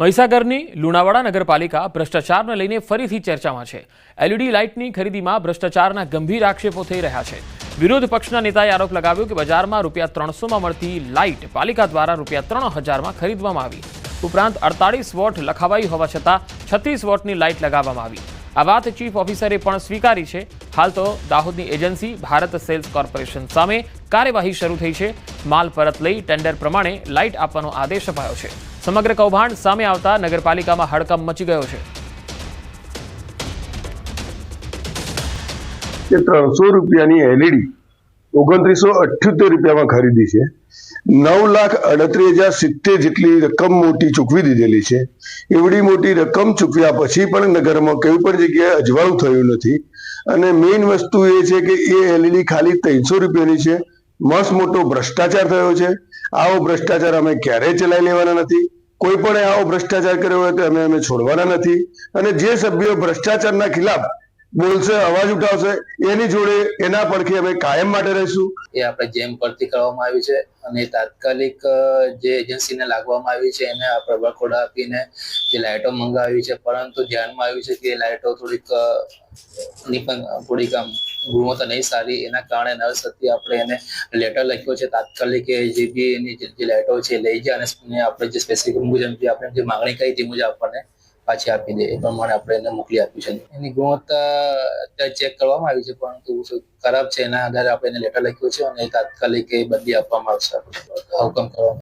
મહીસાગરની લુણાવાડા નગરપાલિકા ભ્રષ્ટાચારને લઈને ફરીથી ચર્ચામાં છે. એલઈડી લાઇટની ખરીદીમાં ભ્રષ્ટાચારના ગંભીર આક્ષેપો થઈ રહ્યા છે. વિરોધ પક્ષના નેતાએ આરોપ લગાવ્યો કે બજારમાં રૂપિયા ત્રણસોમાં મળતી લાઇટ પાલિકા દ્વારા રૂપિયા ત્રણ હજારમાં ખરીદવામાં આવી. ઉપરાંત અડતાળીસ વોટ લખાવાઈ હોવા છતાં છત્રીસ વોટની લાઇટ લગાવવામાં આવી. આ વાત ચીફ ઓફિસરે પણ સ્વીકારી છે. હાલ તો દાહોદની એજન્સી, ભારત સેલ્સ કોર્પોરેશન સામે કાર્યવાહી શરૂ થઈ છે. માલ પરત લઈ ટેન્ડર પ્રમાણે લાઇટ આપવાનો આદેશ અપાયો છે. સમગ્ર કૌભાંડ સામે આવતા નગરપાલિકામાં હડકંપ મચી ગયો છે. ત્રણસો રૂપિયાની એલઈડી ઓગણત્રીસો અઠ્યોતેર રૂપિયામાં ખરીદી છે. નવ લાખ અડત્રીસ હજાર સિત્તેર જેટલી રકમ મોટી ચૂકવી દીધેલી છે. એવડી મોટી રકમ ચૂકવ્યા પછી પણ નગરમાં કોઈ પણ જગ્યાએ અજવાળું થયું નથી. અને મેઇન વસ્તુ એ છે કે એ એલઈડી ખાલી ત્રણસો રૂપિયાની છે. મસ્ત મોટો ભ્રષ્ટાચાર થયો છે. આવો ભ્રષ્ટાચાર અમે ક્યારેય ચલાવી લેવાના નથી. કોઈ પણ આવો ભ્રષ્ટાચાર કર્યો હોય તો અમે અમે છોડવાના નથી. અને જે સભ્યો ભ્રષ્ટાચારના ખિલાફ બોલશે અવાજ ઉઠાવશે. એની જોડે એના પડખે અમે કાયમ માટે રહીશું. એ આપણે જેમ પરથી કરવામાં આવી છે અને તાત્કાલિક જે એજન્સીને લાગવામાં આવી છે, એને આ પ્રભાખોડા આપીને જે લાઇટો મંગાવી છે, પરંતુ ધ્યાનમાં આવ્યું છે કે લાઇટો થોડીક થોડીક આમ ગુણવત્તા નહીં સારી, એના કારણે નળ સત્ય આપણે એને લેટર લખ્યો છે, તાત્કાલિક જે બી એની જે લાઇટો છે લઈ જાય અને આપણે જે સ્પેસિફિક મુજબ આપણે જે માંગણી કરી તે મુજબ આપણને પાછી આપી દે, એ પ્રમાણે આપણે એને મોકલી આપ્યું છે એની ગુણવત્તા અત્યારે ચેક કરવામાં આવી છે, પરંતુ ખરાબ છે એના આધારે આપણે એને લેટર લખ્યું છે અને તાત્કાલિક એ બદલી આપવામાં આવશે. હુકમ કરવામાં.